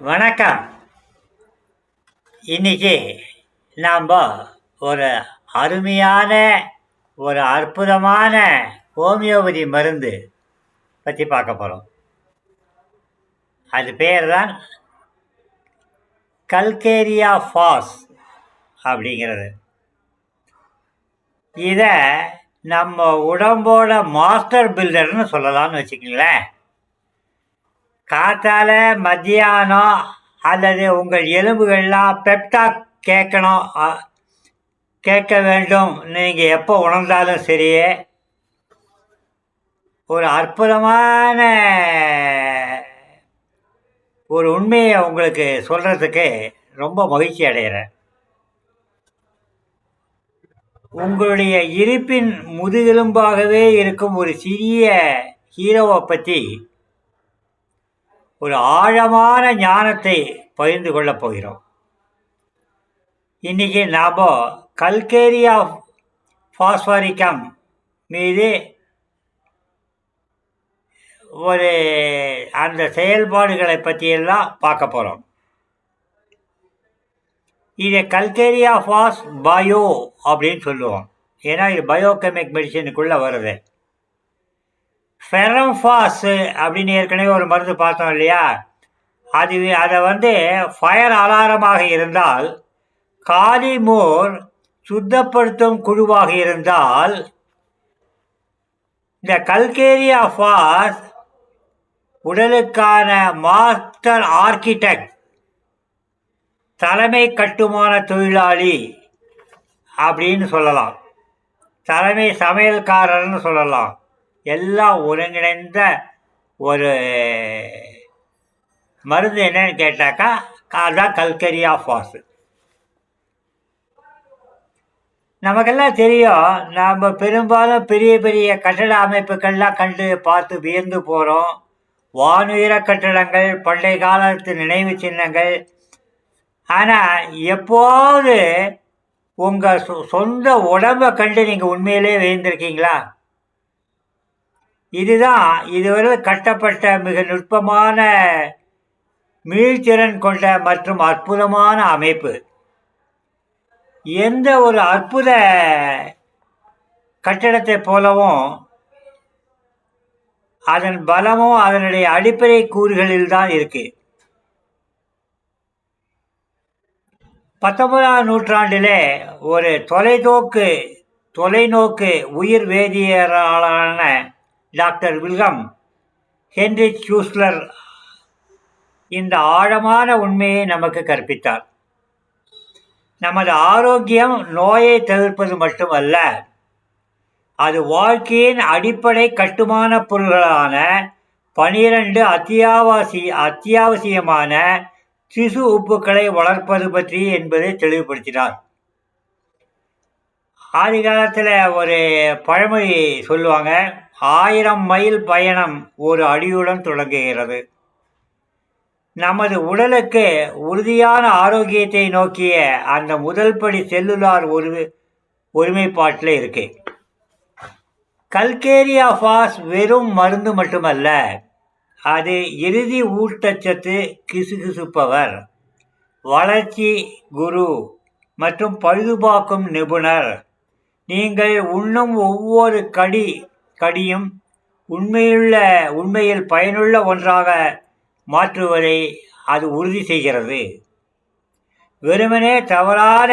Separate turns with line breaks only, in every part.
வணக்கம். இன்னைக்கு நாம் ஒரு அருமையான ஒரு அற்புதமான ஹோமியோபதி மருந்து பற்றி பார்க்க போகிறோம் அது பேர் தான் கல்கேரியா ஃபாஸ் அப்படிங்கிறது. இதை நம்ம உடம்போட மாஸ்டர் பில்டர்னு சொல்லலாம்னு வச்சுக்கங்களேன். காத்தால மத்தியானம் அல்லது உங்கள் எலும்புகள்லாம் பெப்டாக் கேட்கணும். கேட்க வேண்டும். நீங்கள் எப்போ உணர்ந்தாலும் சரி. ஒரு அற்புதமான ஒரு உண்மையை உங்களுக்கு சொல்கிறதுக்கு ரொம்ப மகிழ்ச்சி அடைகிறேன். உங்களுடைய இருப்பின் முதுகெலும்பாகவே இருக்கும் ஒரு சிறிய ஹீரோவை பற்றி ஒரு ஆழமான ஞானத்தை பகிர்ந்து கொள்ளப் போகிறோம். இன்னைக்கு நாம் கல்கேரியா ஃபாஸ்பாரிக்கம் மீது ஒரு அந்த செயல்பாடுகளை பற்றியெல்லாம் பார்க்க போகிறோம் இதை கல்கேரியா ஃபாஸ் பயோ அப்படின்னு சொல்லுவோம். ஏன்னா இது பயோகெமிக் மெடிசனுக்குள்ளே வருது. ஃபெரம்ஃபாஸ் அப்படின்னு ஏற்கனவே ஒரு மருந்து பார்த்தோம் இல்லையா? அது அதை வந்து ஃபயர் அலாரமாக இருந்தால் காலிமோர் சுத்தப்படுத்தும் குழுவாக இருந்தால் இந்த கல்கேரியா ஃபாஸ் உடலுக்கான மாஸ்டர் ஆர்கிடெக்ட் தலைமை கட்டுமான தொழிலாளி அப்படின்னு சொல்லலாம். தலைமை சமையல்காரர்னு சொல்லலாம். எல்லாம் ஒருங்கிணைந்த ஒரு மருந்து என்னன்னு கேட்டாக்கா அதுதான் கல்கரியா ஃபாஸ் நமக்கெல்லாம் தெரியும் நாம் பெரும்பாலும் பெரிய பெரிய கட்டட அமைப்புகள்லாம் கண்டு பார்த்து வியந்து போகிறோம் வானுயர கட்டடங்கள் பண்டைய காலத்து நினைவு சின்னங்கள். ஆனால் எப்போது உங்கள் சொ சொந்த உடம்பை கண்டு நீங்கள் உண்மையிலே வியந்திருக்கீங்களா? இதுதான் இதுவரை கட்டப்பட்ட மிக நுட்பமான மீள்திறன் கொண்ட மற்றும் அற்புதமான அமைப்பு. எந்த ஒரு அற்புத கட்டடத்தை போலவும் அதன் பலமும் அதனுடைய அடிப்படை கூறுகளில் தான் இருக்கு. பத்தொன்பதாம் நூற்றாண்டிலே ஒரு தொலைநோக்கு தொலைநோக்கு உயிர் வேதியியலாளரான டாக்டர் வில்கம். ஹென்ரி சூஸ்லர் இந்த ஆழமான உண்மையை நமக்கு கற்பித்தார். நமது ஆரோக்கியம் நோயை தவிர்ப்பது மட்டுமல்ல அது வாழ்க்கையின் அடிப்படை கட்டுமான பொருள்களான பனிரெண்டு அத்தியாவசிய அத்தியாவசியமான சிசு உப்புக்களை வளர்ப்பது பற்றி என்பதை தெளிவுபடுத்தினார். ஆதி காலத்தில் ஒரு பழமொழி சொல்லுவாங்க ஆயிரம் மைல் பயணம் ஒரு அடியுடன் தொடங்குகிறது. நமது உடலுக்கு உறுதியான ஆரோக்கியத்தை நோக்கிய அந்த முதல் படி செல்லுலார் ஒரு ஒருமைப்பாட்டில் இருக்கு. கல்கேரியா ஃபாஸ் வெறும் மருந்து மட்டுமல்ல அது இறுதி ஊட்டச்சத்து கிசுகிசுப்பவர் வளர்ச்சி குரு மற்றும் பழுதுபாக்கும் நிபுணர் நீங்கள் உண்ணும் ஒவ்வொரு கடி கடியும் உண்மையுள்ள உண்மையில் பயனுள்ள ஒன்றாக மாற்றுவதை அது உறுதி செய்கிறது. வெறுமனே தவறான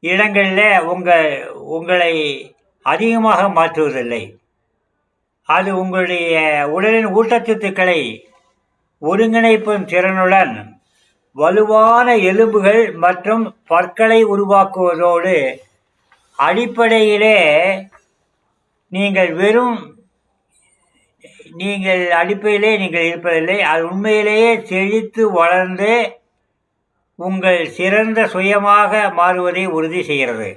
இடங்களில் உங்கள் உங்களை அதிகமாக மாற்றுவதில்லை. அது உங்களுடைய உடலின் ஊட்டச்சத்துக்களை ஒருங்கிணைப்பும் திறனுடன் வலுவான எலும்புகள் மற்றும் பற்களை உருவாக்குவதோடு அடிப்படையிலே நீங்கள் வெறும் நீங்கள் அடிப்படையிலே நீங்கள் இருப்பதில்லை அது உண்மையிலேயே செழித்து வளர்ந்து உங்கள் சிறந்த சுயமாக மாறுவதை உறுதி செய்கிறது.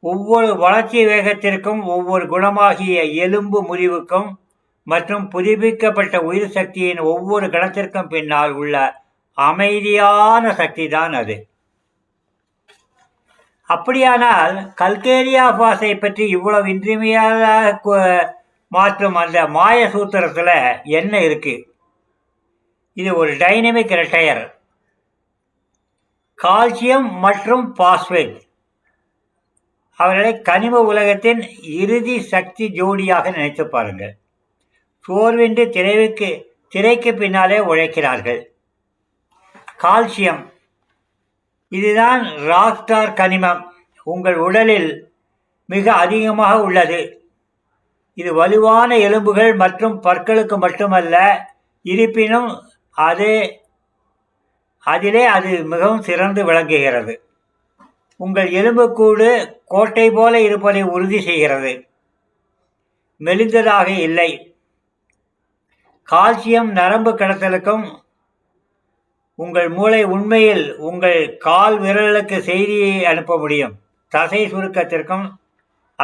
ஒவ்வொரு வளர்ச்சி வேகத்திற்கும் ஒவ்வொரு குணமாகிய எலும்பு முறிவுக்கும் மற்றும் புதுப்பிக்கப்பட்ட உயிர் சக்தியின் ஒவ்வொரு கணத்திற்கும் பின்னால் உள்ள அமைதியான சக்தி தான் அது. அப்படியானால் கல்கேரியா பாஸை பற்றி இவ்வளவு இன்றியமையாத மாற்றும் அந்த மாய சூத்திரத்தில் என்ன இருக்கு? இது ஒரு டைனமிக் ரெட்டையர். கால்சியம் மற்றும் பாஸ்பேட். அவர்களை கனிம உலகத்தின் இறுதி சக்தி ஜோடியாக நினைத்து பாருங்கள். சோர்வின்றி திரைவுக்கு திரைக்கு பின்னாலே உழைக்கிறார்கள். கால்சியம் இதுதான் ராக்டார் கனிமம். உங்கள் உடலில் மிக அதிகமாக உள்ளது. இது வலுவான எலும்புகள் மற்றும் பற்களுக்கு மட்டுமல்ல இருப்பினும் அது அதிலே அது மிகவும் சிறந்து விளங்குகிறது. உங்கள் எலும்புக்கூடு கோட்டை போல இருப்பதை உறுதி செய்கிறது. மெலிந்ததாக இல்லை. கால்சியம் நரம்பு கடத்தலுக்கும் உங்கள் மூளை உண்மையில் உங்கள் கால் விரலுக்கு செய்தியை அனுப்ப முடியும். தசை சுருக்கத்திற்கும்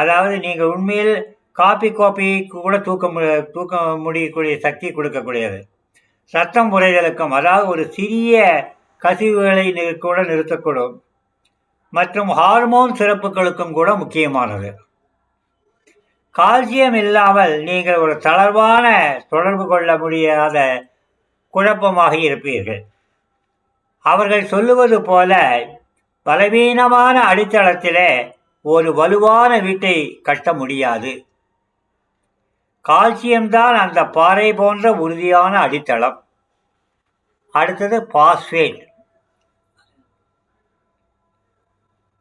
அதாவது நீங்கள் உண்மையில் காப்பி கோப்பி கூட தூக்க மு தூக்க முடியக்கூடிய சக்தி கொடுக்கக்கூடியது. சத்தம் முறைகளுக்கும் அதாவது ஒரு சிறிய கசிவுகளை கூட நிறுத்தக்கூடும். மற்றும் ஹார்மோன் சிறப்புகளுக்கும் கூட முக்கியமானது. கால்சியம் இல்லாமல் நீங்கள் ஒரு தளர்வான தொடர்பு கொள்ள முடியாத குழப்பமாக இருப்பீர்கள். அவர்கள் சொல்லுவது போல பலவீனமான அடித்தளத்திலே ஒரு வலுவான வீட்டை கட்ட முடியாது. கால்சியம்தான் அந்த பாறை போன்ற உறுதியான அடித்தளம். அடுத்தது பாஸ்பேட்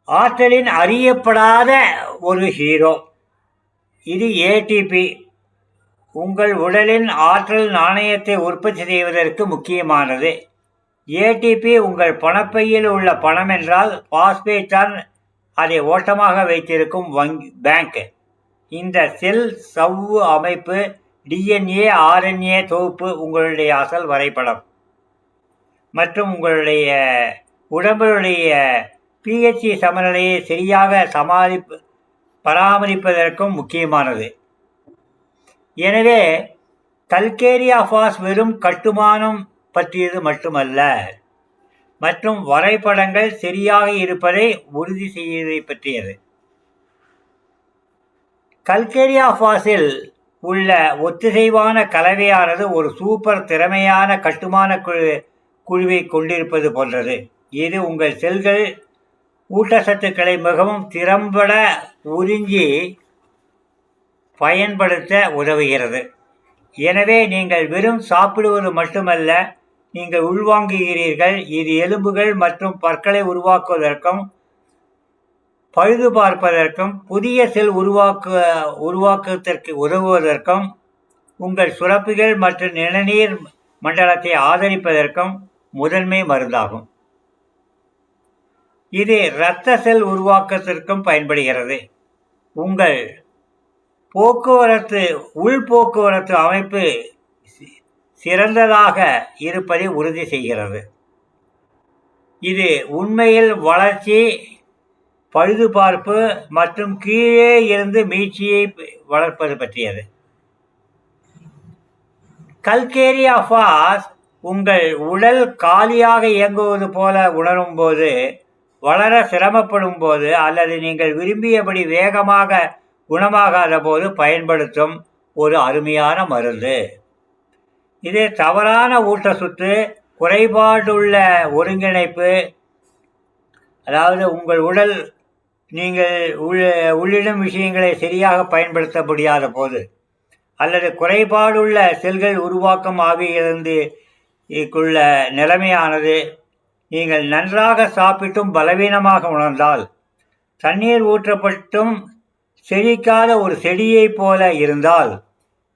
ஆற்றலின் அறியப்படாத ஒரு ஹீரோ. இது ஏடிபி. உங்கள் உடலின் ஆற்றல் நாணயத்தை உற்பத்தி செய்வதற்கு முக்கியமானது. ஏடிபி உங்கள் பணப்பையில் உள்ள பணம் என்றால் பாஸ்பேட் தான் அதை ஓட்டமாக வைத்திருக்கும் வங்கி பேங்க் இந்த செல் சவ்வு அமைப்பு டிஎன்ஏ ஆர்என்ஏ தொகுப்பு உங்களுடைய அசல் வரைபடம். மற்றும் உங்களுடைய உடம்புடைய பிஹெச்சி சமநிலையை சரியாக சமாளிப்பு பராமரிப்பதற்கும் முக்கியமானது. எனவே கல்கேரியா ஃபாஸ் வெறும் கட்டுமானம் பற்றியது மட்டுமல்ல. மற்றும் வரைபடங்கள் சரியாக இருப்பதை உறுதி செய்வதை பற்றியது. கல்கேரியா ஃபாஸில் உள்ள ஒத்திசைவான கலவையானது ஒரு சூப்பர் திறமையான கட்டுமான குழு குழுவை கொண்டிருப்பது போன்றது. இது உங்கள் செல்கள் ஊட்டச்சத்துக்களை மிகவும் திறம்பட உறிஞ்சி பயன்படுத்த உதவுகிறது. எனவே நீங்கள் வெறும் சாப்பிடுவது மட்டுமல்ல நீங்கள் உள்வாங்குகிறீர்கள். இது எலும்புகள் மற்றும் பற்களை உருவாக்குவதற்கும் பழுது பார்ப்பதற்கும் புதிய செல் உருவாக்கு உருவாக்குவதற்கு உதவுவதற்கும் உங்கள் சுரப்பிகள் மற்றும் நிணநீர் மண்டலத்தை ஆதரிப்பதற்கும் முதன்மை மருந்தாகும். இது இரத்த செல் உருவாக்கத்திற்கும் பயன்படுகிறது. உங்கள் போக்குவரத்து உள் போக்குவரத்து அமைப்பு சிறந்ததாக இருப்பதை உறுதி செய்கிறது. இது உண்மையில் வளர்ச்சி பழுதுபார்ப்பு மற்றும் கீழே இருந்து மீட்சியை வளர்ப்பது பற்றியது. கல்கேரியா ஃபாஸ் உங்கள் உடல் காலியாக இயங்குவது போல உணரும் போது வளர சிரமப்படும் போது அல்லது நீங்கள் விரும்பியபடி வேகமாக குணமாகாத போது பயன்படுத்தும் ஒரு அருமையான மருந்து. இது தவறான ஊட்ட சுற்று குறைபாடுள்ள ஒருங்கிணைப்பு. அதாவது உங்கள் உடல் நீங்கள் உள் உள்ளிடும் விஷயங்களை சரியாக பயன்படுத்த முடியாத போது அல்லது குறைபாடுள்ள செல்கள் உருவாக்கம் ஆகியிருந்து இக்குள்ள நிலைமையானது நீங்கள் நன்றாக சாப்பிட்டும் பலவீனமாக உணர்ந்தால் தண்ணீர் ஊற்றப்பட்டும் செழிக்காத ஒரு செடியைப் போல இருந்தால்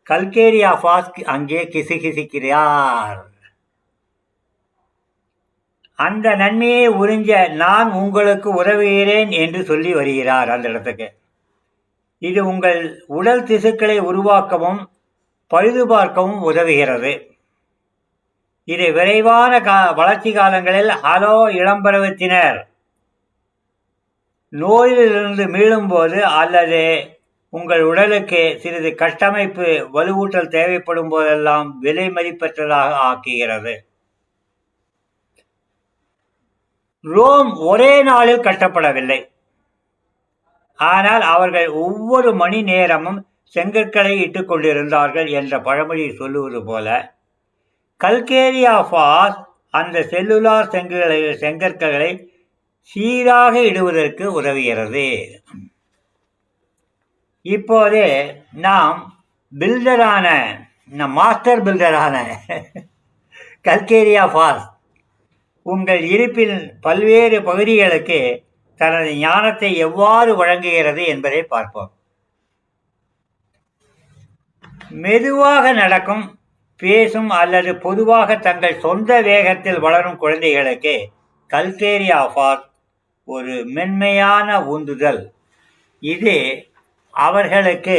கல்கேரியா ஃபாஸ்க் அங்கே கிசுகிசுக்கிறார் அந்த நன்மையை உறிஞ்ச நான் உங்களுக்கு உதவுகிறேன் என்று சொல்லி வருகிறார் அந்த இடத்துக்கு. இது உங்கள் உடல் திசுக்களை உருவாக்கவும் பழுது பார்க்கவும் உதவுகிறது. இது விரைவான கா வளர்ச்சி காலங்களில் ஹலோ இளம்பருவத்தினர் நோயிலிருந்து மீளும்போது அல்லது உங்கள் உடலுக்கு சிறிது கட்டமைப்பு வலுவூட்டல் தேவைப்படும் போதெல்லாம் விலை மதிப்பற்றதாக ஆக்குகிறது. ரோம் ஒரே நாளில் கட்டப்படவில்லை. ஆனால் அவர்கள் ஒவ்வொரு மணி நேரமும் செங்கற்களை இட்டுக் கொண்டிருந்தார்கள் என்ற பழமொழி சொல்லுவது போல கல்கேரியா ஃபாஸ் அந்த செல்லுலார் செங்கல்களை செங்கற்களை சீராக இடுவதற்கு உதவுகிறது. இப்போது நாம் பில்டரான நம் மாஸ்டர் பில்டரான கல்கேரியா ஃபால்ஸ் உங்கள் இருப்பில் பல்வேறு பகுதிகளுக்கு தனது ஞானத்தை எவ்வாறு வழங்குகிறது என்பதை பார்ப்போம். மெதுவாக நடக்கும் பேசும் அல்லது பொதுவாக தங்கள் சொந்த வேகத்தில் வளரும் குழந்தைகளுக்கு கல்கேரியா ஃபார் ஒரு மென்மையான உந்துதல். இது அவர்களுக்கு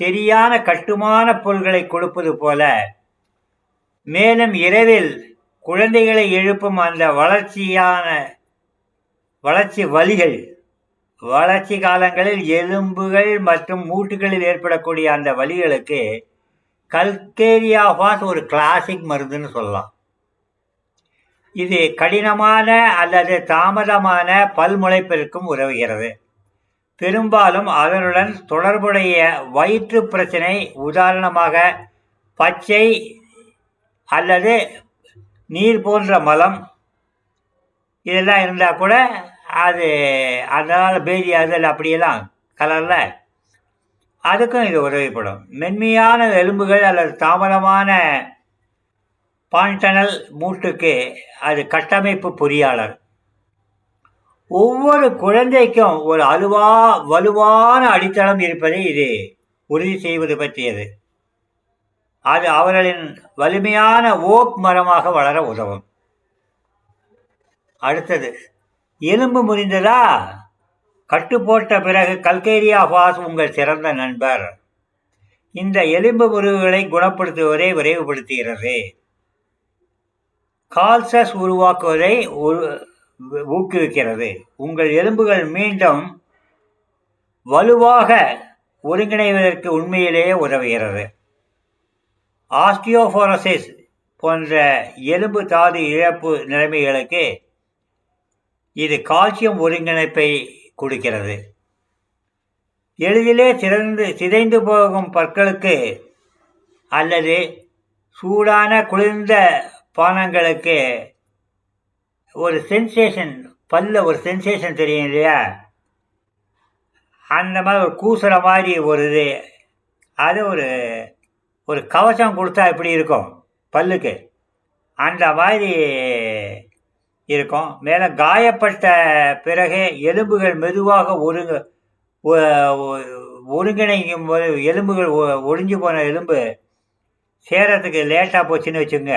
சரியான கட்டுமான பொருள்களை கொடுப்பது போல மேலும் இரவில் குழந்தைகளை எழுப்பும் அந்த வளர்ச்சியான வளர்ச்சி வலிகள் வளர்ச்சி காலங்களில் எலும்புகள் மற்றும் மூட்டுகளில் ஏற்படக்கூடிய அந்த வலிகளுக்கு கல்கேரியாஃபாஸ் ஒரு கிளாசிக் மருந்துன்னு சொல்லலாம். இது கடினமான அல்லது தாமதமான பல்முளைப்பிற்கும் உதவுகிறது. பெரும்பாலும் அதனுடன் தொடர்புடைய வயிற்று பிரச்சனை உதாரணமாக பச்சை அல்லது நீர் போன்ற மலம் இதெல்லாம் இருந்தால் கூட அது அதனால் பேதி அதல் அப்படியெல்லாம் கலரில். அதுக்கும் இது உதவிப்படும். மென்மையான எலும்புகள் அல்லது தாமதமான பான்டனல் மூட்டுக்கு அது கட்டமைப்பு பொறியாளர். ஒவ்வொரு குழந்தைக்கும் ஒரு அலுவா வலுவான அடித்தளம் இருப்பதை இது. உறுதி செய்வது பற்றியது. அது அவர்களின் வலிமையான ஓக் மரமாக வளர உதவும். அடுத்தது எலும்பு முறிந்ததா? கட்டு போட்ட பிறகு கல்கேரியா ஃபாஸ் உங்கள் சிறந்த நண்பர். இந்த எலும்பு முறிவுகளை குணப்படுத்துவதை விரைவுபடுத்துகிறது. கால்சஸ் உருவாக்குவதை ஊக்குவிக்கிறது. உங்கள் எலும்புகள் மீண்டும் வலுவாக ஒருங்கிணைவதற்கு உண்மையிலேயே உதவுகிறது. ஆஸ்டியோஃபோரசிஸ் போன்ற எலும்பு தாது இழப்பு நிலைமைகளுக்கு இது கால்சியம் ஒருங்கிணைப்பை கொடுக்கிறது. எளிதிலே சிறந்து சிதைந்து போகும் பற்களுக்கு அல்லது சூடான குளிர்ந்த பானங்களுக்கு ஒரு சென்சேஷன் பல்ல ஒரு சென்சேஷன் தெரியும் இல்லையா? அந்த மாதிரி ஒரு கூசுற மாதிரி ஒரு இது. அது ஒரு ஒரு கவசம் கொடுத்தா எப்படி இருக்கும்? பல்லுக்கு. அந்த மாதிரி இருக்கும். மேலே காயப்பட்ட பிறகு எலும்புகள் மெதுவாக ஒருங்க ஒருங்கிணைக்கும் போது எலும்புகள் ஒழிஞ்சு போன எலும்பு சேரத்துக்கு லேட்டாக போச்சுன்னு வச்சுங்க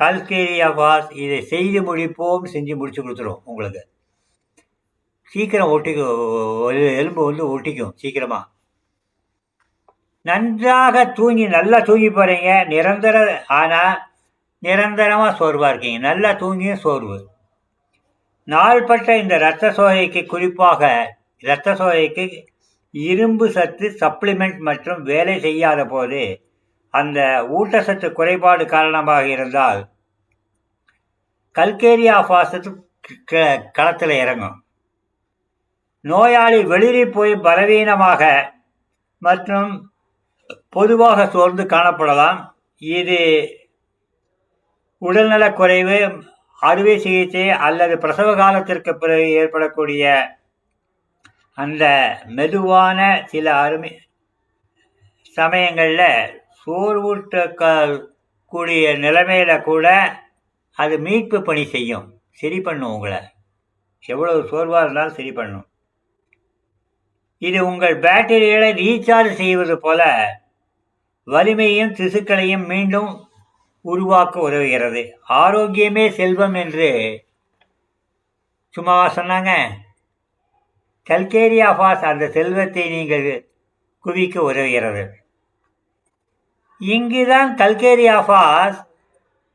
கல்கேரியா பாஸ் இதை செய்து முடிப்போம் செஞ்சு முடிச்சு கொடுத்துரும் உங்களுக்கு. சீக்கிரம் ஒட்டிக்கும் எலும்பு வந்து ஒட்டிக்கும் சீக்கிரமாக நன்றாக தூங்கி நல்லா தூங்கி போகிறீங்க நிரந்தர ஆனால் நிரந்தரமாக சோர்வாக இருக்கீங்க. நல்லா தூங்கியும் சோர்வு. நாள்பட்ட இந்த இரத்த சோகைக்கு குறிப்பாக இரத்த சோகைக்கு இரும்பு சத்து சப்ளிமெண்ட் மற்றும் வேலை செய்யாத போது அந்த ஊட்டச்சத்து குறைபாடு காரணமாக இருந்தால் கல்கேரியா பாசத்து களத்தில் இறங்கும். நோயாளி வெளியே போய் பலவீனமாக மற்றும் பொதுவாக சோர்ந்து காணப்படலாம். இது உடல்நலக் குறைவு அறுவை சிகிச்சை அல்லது பிரசவ காலத்திற்கு பிறகு ஏற்படக்கூடிய அந்த மெதுவான சில அருமை சமயங்களில் சோர்வூட்ட கூடிய நிலைமையில் கூட அது மீட்பு பணி செய்யும். சரி பண்ணும் உங்களை. எவ்வளவு சோர்வாக இருந்தாலும் சரி பண்ணும். இது உங்கள் பேட்டரிகளை ரீசார்ஜ் செய்வது போல வலிமையும் திசுக்களையும் மீண்டும் உருவாக்க உதவுகிறது. ஆரோக்கியமே செல்வம் என்று சும்மாவா சொன்னாங்க? கல்கேரியா ஃபாஸ் அந்த செல்வத்தை நீங்கள் குவிக்க உதவுகிறது. இங்குதான் கல்கேரி ஆஃபாஸ்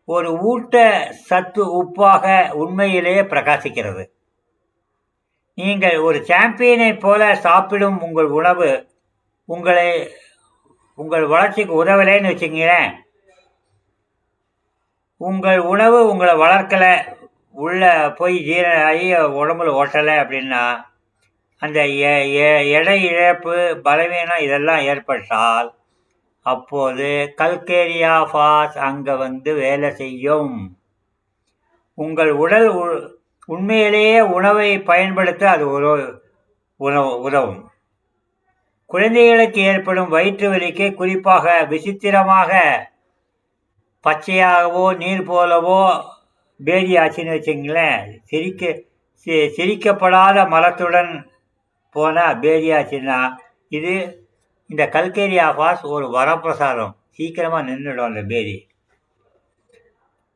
ஒரு ஊட்ட சத்து உப்பாக உண்மையிலேயே பிரகாசிக்கிறது. நீங்கள் ஒரு சாம்பியனை போல சாப்பிடும் உங்கள் உணவு உங்களை உங்கள் வளர்ச்சிக்கு உதவலைன்னு வச்சுங்களேன் உங்கள் உணவு உங்களை வளர்க்கலை உள்ளே போய் ஜீரணாகி உடம்புல ஓட்டலை அப்படின்னா அந்த எடை இழப்பு பலவீனம் இதெல்லாம் ஏற்பட்டால் அப்போது கல்கேரியா ஃபாஸ் அங்கே வந்து வேலை செய்யும். உங்கள் உடல் உண்மையிலேயே உணவை பயன்படுத்த அது உதவு உணவு உதவும். குழந்தைகளுக்கு ஏற்படும் வயிற்று வலிக்கு குறிப்பாக விசித்திரமாக பச்சையாகவோ நீர் போலவோ பேதி ஆச்சுன்னு வச்சுங்களேன் சிரிக்க சிரிக்கப்படாத மரத்துடன் போனால் பேதி ஆச்சுன்னா இது இந்த கல்கேரியா ஃபாஸ் ஒரு வரப்பிரசாதம். சீக்கிரமாக நின்றுடும் அந்த பேதி.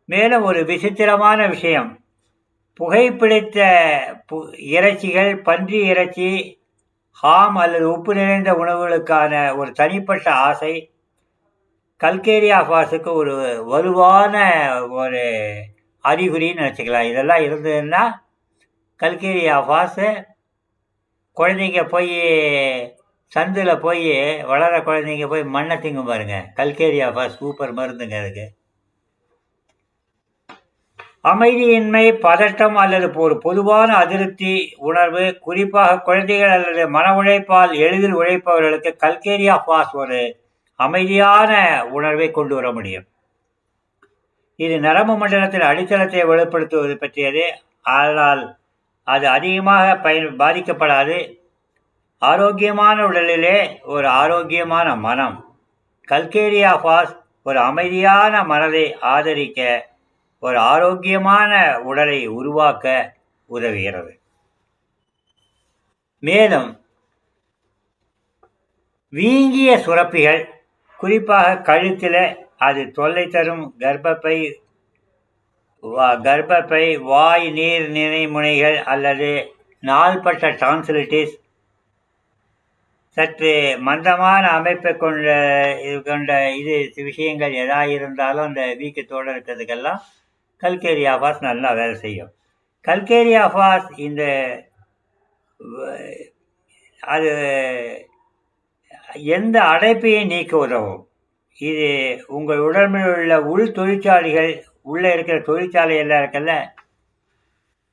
மேலும் ஒரு விசித்திரமான விஷயம். புகைப்பிடித்த பு இறைச்சிகள் பன்றி இறைச்சி ஹாம் அல்லது உப்பு நிறைந்த உணவுகளுக்கான ஒரு தனிப்பட்ட ஆசை. கல்கேரியா ஃபாஸுக்கு ஒரு வலுவான ஒரு அறிகுறின்னு வச்சுக்கலாம். இதெல்லாம் இருந்ததுன்னா கல்கேரியா ஃபாஸு குழந்தைங்க போய் சந்தில் போய் வளர குழந்தைங்க போய் மண்ணை திங்கும் பாருங்கள் கல்கேரியா ஃபாஸ் சூப்பர் மருந்துங்க அதுக்கு. அமைதியின்மை பதட்டம் அல்லது ஒரு பொதுவான அதிருப்தி உணர்வு குறிப்பாக குழந்தைகள் அல்லது மன உழைப்பால் எளிதில் உழைப்பவர்களுக்கு கல்கேரியா ஃபாஸ் ஒரு அமைதியான உணர்வை கொண்டு வர முடியும். இது நரம்பு மண்டலத்தில் அடித்தளத்தை வெளிப்படுத்துவது பற்றியது. ஆனால் அது அதிகமாக பயன் பாதிக்கப்படாது. ஆரோக்கியமான உடலிலே ஒரு ஆரோக்கியமான மனம். கல்கேரியா ஃபாஸ் ஒரு அமைதியான மனதை ஆதரிக்க ஒரு ஆரோக்கியமான உடலை உருவாக்க உதவுகிறது. மேலும் வீங்கிய சுரப்பிகள் குறிப்பாக கழுத்தில் அது தொல்லை தரும் கர்ப்பப்பை கர்ப்பப்பை வாய் நீர் நினைமுனைகள் அல்லது நாள்பட்ட டான்சிலிட்டிஸ் சற்று மந்தமான அமைப்பை கொண்ட இது கொண்ட இது விஷயங்கள் எதாக இருந்தாலும் அந்த வீக்கத்தோடு இருக்கிறதுக்கெல்லாம் கல்கேரி ஆஃபாஸ் நல்லா வேலை செய்யும். கல்கேரி ஆஃபாஸ் இந்த அது எந்த அடைப்பையும் நீக்க உதவும். இது உங்கள் உடம்பில் உள்ள உள் தொழிற்சாலைகள் உள்ளே இருக்கிற தொழிற்சாலை எல்லாம் இருக்குல்ல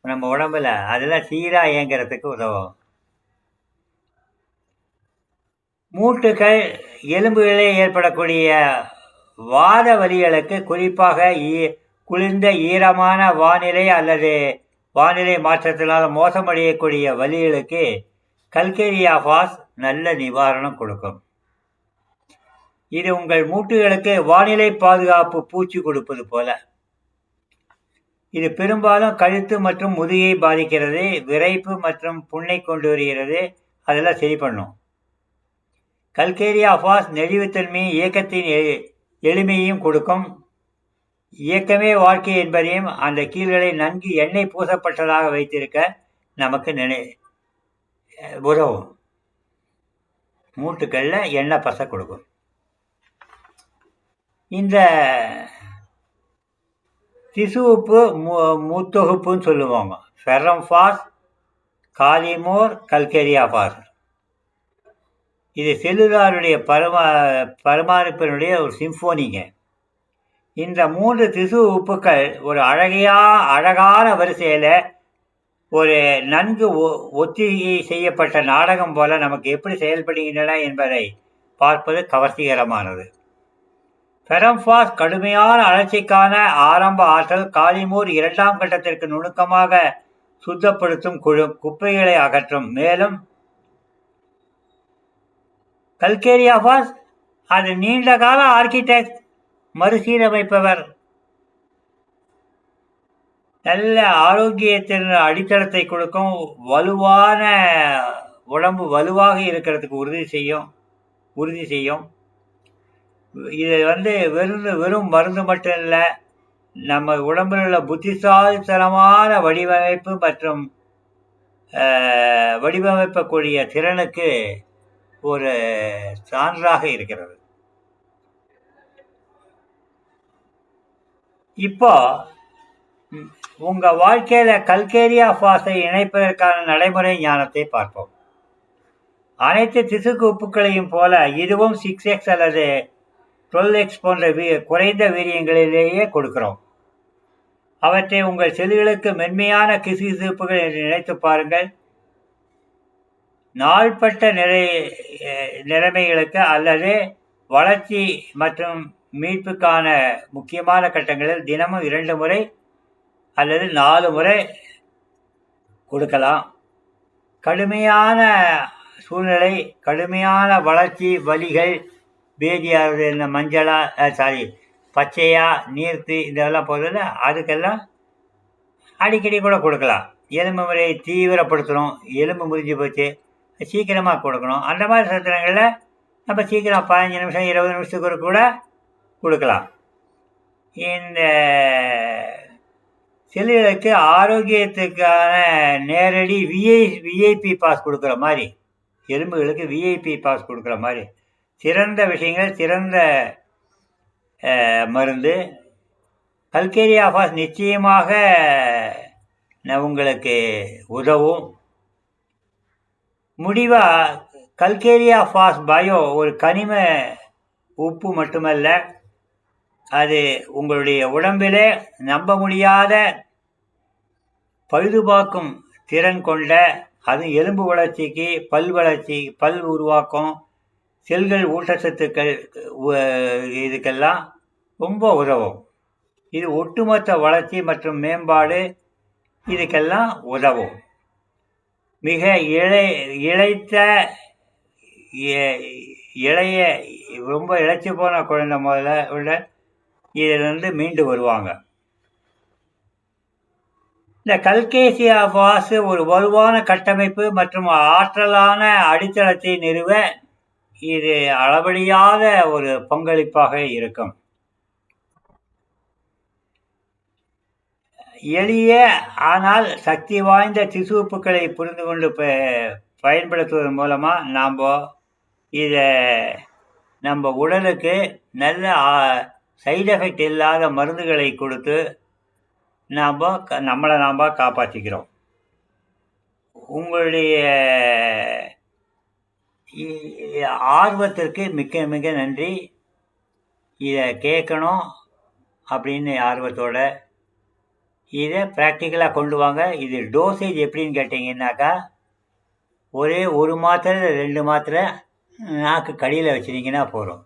நம்ம உடம்புல அதெல்லாம் சீராக இயங்கிறதுக்கு உதவும். மூட்டுகள் எலும்புகளில் ஏற்படக்கூடிய வாத வலிகளுக்கு குறிப்பாக குளிர்ந்த ஈரமான வானிலை அல்லது வானிலை மாற்றத்தினால் மோசமடையக்கூடிய வலிகளுக்கு கல்கேரியா ஃபாஸ் நல்ல நிவாரணம் கொடுக்கும். இது உங்கள் மூட்டுகளுக்கு வானிலை பாதுகாப்பு பூச்சி கொடுப்பது போல. இது பெரும்பாலும் கழுத்து மற்றும் முதுகை பாதிக்கிறது விரைப்பு மற்றும் புண்ணை கொண்டு வருகிறது. அதெல்லாம் சரி பண்ணும். கல்கேரியா ஃபாஸ் நெழிவுத்தன்மையும் இயக்கத்தின் எளிமையும் கொடுக்கும். இயக்கமே வாழ்க்கை என்பதையும் அந்த கீழ்களை நன்கு எண்ணெய் பூசப்பட்டதாக வைத்திருக்க நமக்கு நினை உதவும். மூட்டுக்களில் எண்ணெய் பச கொடுக்கும். இந்த திசு உப்பு முத்தொகுப்புன்னு சொல்லுவாங்க. ஃபெரம் ஃபாஸ் காலிமோர் கல்கேரியா ஃபாஸ் இது செல்லுலாருடைய பரமா பரமாரிப்பினுடைய ஒரு சிம்போனிங்க. இந்த மூன்று திசு உப்புக்கள் ஒரு அழகையா அழகான வரிசையில் ஒரு நன்கு ஒத்திகை செய்யப்பட்ட நாடகம் போல நமக்கு எப்படி செயல்படுகின்றன என்பதை பார்ப்பது கவர்ச்சிகரமானது. ஃபெரம்ஃபாஸ் கடுமையான அழற்சிக்கான ஆரம்ப ஆற்றல் காலிமூர் இரண்டாம் கட்டத்திற்கு நுணுக்கமாக சுத்தப்படுத்தும் குழு குப்பைகளை அகற்றும். மேலும் கல்கேரியாஃபாஸ் அது நீண்ட கால ஆர்கிடெக்ட் மறுசீரமைப்பவர். நல்ல ஆரோக்கியத்தின் அடித்தளத்தை கொடுக்கும் வலுவான உடம்பு வலுவாக இருக்கிறதுக்கு உறுதி செய்யும் உறுதி செய்யும். இது வந்து வெறும் வெறும் மருந்து மட்டும் இல்லை நம்ம உடம்பில் உள்ள புத்திசாலித்தனமான வடிவமைப்பு மற்றும் வடிவமைப்பக்கூடிய திறனுக்கு ஒரு சான்றாக இருக்கிறது. இப்போ உங்க வாழ்க்கையில கல்கேரியா ஃபாஸை இணைப்பதற்கான நடைமுறை ஞானத்தை பார்ப்போம். அனைத்து திசுக்கு உப்புகளையும் போல இதுவும் சிக்ஸ் எக்ஸ் அல்லது டுவெல் எக்ஸ் போன்ற வீ குறைந்த வீரியங்களிலேயே கொடுக்கிறோம். அவற்றை உங்கள் செல்களுக்கு மென்மையான கிசுகிசுப்புகள் என்று நினைத்து பாருங்கள். நாள்பட்ட நிலை நிலைமைகளுக்கு அல்லது வளர்ச்சி மற்றும் மீட்புக்கான முக்கியமான கட்டங்களில் தினமும் இரண்டு முறை அல்லது நாலு முறை கொடுக்கலாம். கடுமையான சூழ்நிலை கடுமையான வளர்ச்சி வலிகள் பேதியாவது இந்த மஞ்சளா சாரி பச்சையா நீர்த்து இதெல்லாம் போகுதுல்ல அதுக்கெல்லாம் அடிக்கடி கூட கொடுக்கலாம். எலும்பு முறையை தீவிரப்படுத்தணும். எலும்பு முறிஞ்சு போச்சு. சீக்கிரமாக கொடுக்கணும். அந்த மாதிரி சத்திரங்களில் நம்ம சீக்கிரம் பதினஞ்சு நிமிஷம் இருபது நிமிஷத்துக்கு ஒரு கூட கொடுக்கலாம். இந்த சிலைகளுக்கு ஆரோக்கியத்துக்கான நேரடி விஐ விஐபி பாஸ் கொடுக்குற மாதிரி எலும்புகளுக்கு விஐபி பாஸ் கொடுக்குற மாதிரி சிறந்த விஷயங்கள் சிறந்த மருந்து கல்கேரியா பாஸ் நிச்சயமாக உங்களுக்கு உதவும். முடிவாக கல்கேரியா ஃபாஸ் பயோ ஒரு கனிம உப்பு மட்டுமல்ல அது உங்களுடைய உடம்பிலே நம்ப முடியாத பழுதுபார்க்கும் திறன் கொண்ட அது எலும்பு வளர்ச்சிக்கு பல் வளர்ச்சி பல் உருவாக்கம் செல்கள் ஊட்டச்சத்துக்கள் இதுக்கெல்லாம் ரொம்ப உதவும். இது ஒட்டுமொத்த வளர்ச்சி மற்றும் மேம்பாடு இதுக்கெல்லாம் உதவும். மிக இழை இழைத்த இ- இளைய ரொம்ப இழைச்சி போன குழந்தை முதல்ல உள்ள இதிலிருந்து மீண்டு வருவாங்க. இந்த கல்கேசியா வாசு ஒரு வலுவான கட்டமைப்பு மற்றும் ஆற்றலான அடித்தளத்தை நிறுவ இது அளவடியாத ஒரு பங்களிப்பாக இருக்கும். எளிய ஆனால் சக்தி வாய்ந்த திசுப்புக்களை புரிந்து கொண்டு ப- பயன்படுத்துவதன் மூலமாக நாம் இதை நம்ம உடலுக்கு நல்ல சைடு எஃபெக்ட் இல்லாத மருந்துகளை கொடுத்து நாம் நம்மளை நாம் காப்பாற்றிக்கிறோம் உங்களுடைய ஆர்வத்திற்கு மிக்க மிக நன்றி. இதை கேட்கணும் அப்படின்னு ஆர்வத்தோட இதை ப்ராக்டிக்கலாக கொண்டு வாங்க. இது டோசேஜ் எப்படின்னு கேட்டிங்கன்னாக்கா ஒரே ஒரு மாத்திரை ரெண்டு மாத்திரை நாக்கு கடியில் வச்சுருந்தீங்கன்னா போதும்.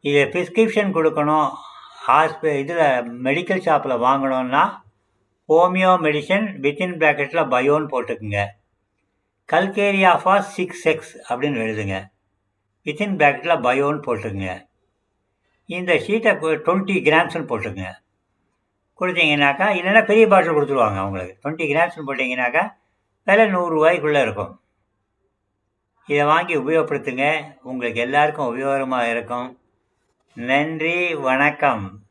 இதை ப்ரிஸ்கிரிப்ஷன் கொடுக்கணும். ஹாஸ்பி இதில் மெடிக்கல் ஷாப்பில் வாங்கணுன்னா ஹோமியோ மெடிசன் வித்தின் ப்ராக்கெட்டில் பயோன்னு போட்டுக்குங்க. கல்கேரியா ஃபார் சிக்ஸ் எக்ஸ் அப்படின்னு எழுதுங்க. வித்தின் ப்ராக்கெட்டில் பயோன்னு போட்டுக்குங்க. இந்த ஷீட்டை டுவெண்ட்டி கிராம்ஸ்னு போட்டுக்குங்க. கொடுத்தீங்கன்னாக்கா இல்லைன்னா பெரிய பாட்டில் கொடுத்துருவாங்க அவங்களுக்கு. டுவெண்ட்டி கிராம்ஸ்னு போட்டிங்கனாக்கா விலை நூறுரூவாய்க்குள்ளே இருக்கும். இதை வாங்கி உபயோகப்படுத்துங்க. உங்களுக்கு எல்லாருக்கும் உபயோகமாக இருக்கும். நன்றி வணக்கம்.